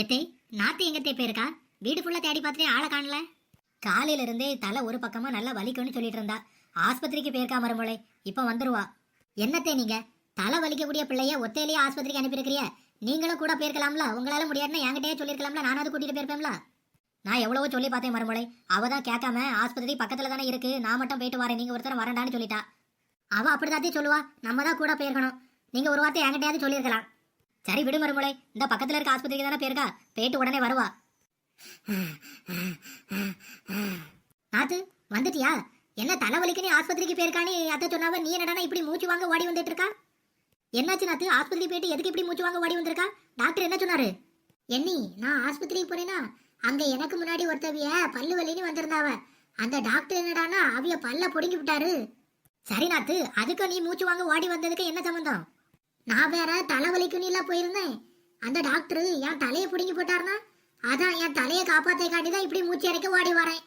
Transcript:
எத்தே நாத்து எங்கத்தே போயிருக்கா? வீடு ஃபுல்லா தேடி பார்த்துட்டு ஆளை காணல. காலையில இருந்தே தலை ஒரு பக்கமா நல்லா வலிக்கும்னு சொல்லிட்டு இருந்தா. ஆஸ்பத்திரிக்கு போயிருக்கா மருமலை இப்ப வந்துருவா. என்னத்தே நீங்க? தலை வலிக்கக்கூடிய பிள்ளைய ஒத்தையிலேயே ஆஸ்பத்திரிக்கு அனுப்பியிருக்கிறிய? நீங்களும் கூட போயிருக்கலாம்ல? உங்களால முடியாதுன்னு என்கிட்டயே சொல்லியிருக்கலாம்ல? நானாவது கூட்டிட்டு போயிருப்பேன்ல? நான் எவ்வளவோ சொல்லி பார்த்தேன் மருமலை அவ தான் கேட்காம ஆஸ்பத்திரி பக்கத்துல தானே இருக்கு. நான் மட்டும் போயிட்டு வரேன். நீங்க ஒருத்தர் வரண்டான்னு சொல்லிட்டா. அவ அப்படிதாத்தே சொல்லுவா. நம்ம தான் கூட போயிருக்கணும். நீங்க ஒரு வார்த்தை என்கிட்டயாவது சொல்லியிருக்கலாம். சரி விடு மருமலை இந்த பக்கத்துல இருக்க ஆஸ்பத்திரிக்கு தானே போயிருக்கா? போயிட்டு உடனே வருவா. நாத்து வந்துட்டியா? என்ன தலைவலிக்கு நீ ஆஸ்பத்திரிக்கு போயிருக்கானே அத்தை சொன்னாவ? நீ என்னடா இப்படி மூச்சு வாங்க ஓடி வந்துட்டு இருக்கா? என்னாச்சு நாத்து? ஆஸ்பத்திரி போயிட்டு எதுக்கு இப்படி மூச்சு வாங்க ஓடி வந்திருக்கா? டாக்டர் என்ன சொன்னாரு? எண்ணி நான் ஆஸ்பத்திரிக்கு போனேனா? அங்க எனக்கு முன்னாடி ஒருத்தவிய பல்லு வலின்னு வந்திருந்தாவ. அந்த டாக்டர் என்னடான்னா அவிய பல்ல புடுங்கி விட்டாரு. சரி நாத்து அதுக்கு நீ மூச்சு வாங்க ஓடி வந்ததுக்கு என்ன சம்பந்தம்? நான் வேற தலைவலிக்குன்னு போயிருந்தேன். அந்த டாக்டர் என் தலையை பிடிங்கி போட்டாருன்னா அதான் என் தலையை காப்பாற்ற காட்டி தான் இப்படி மூச்சு இறக்க ஓடி வரேன்.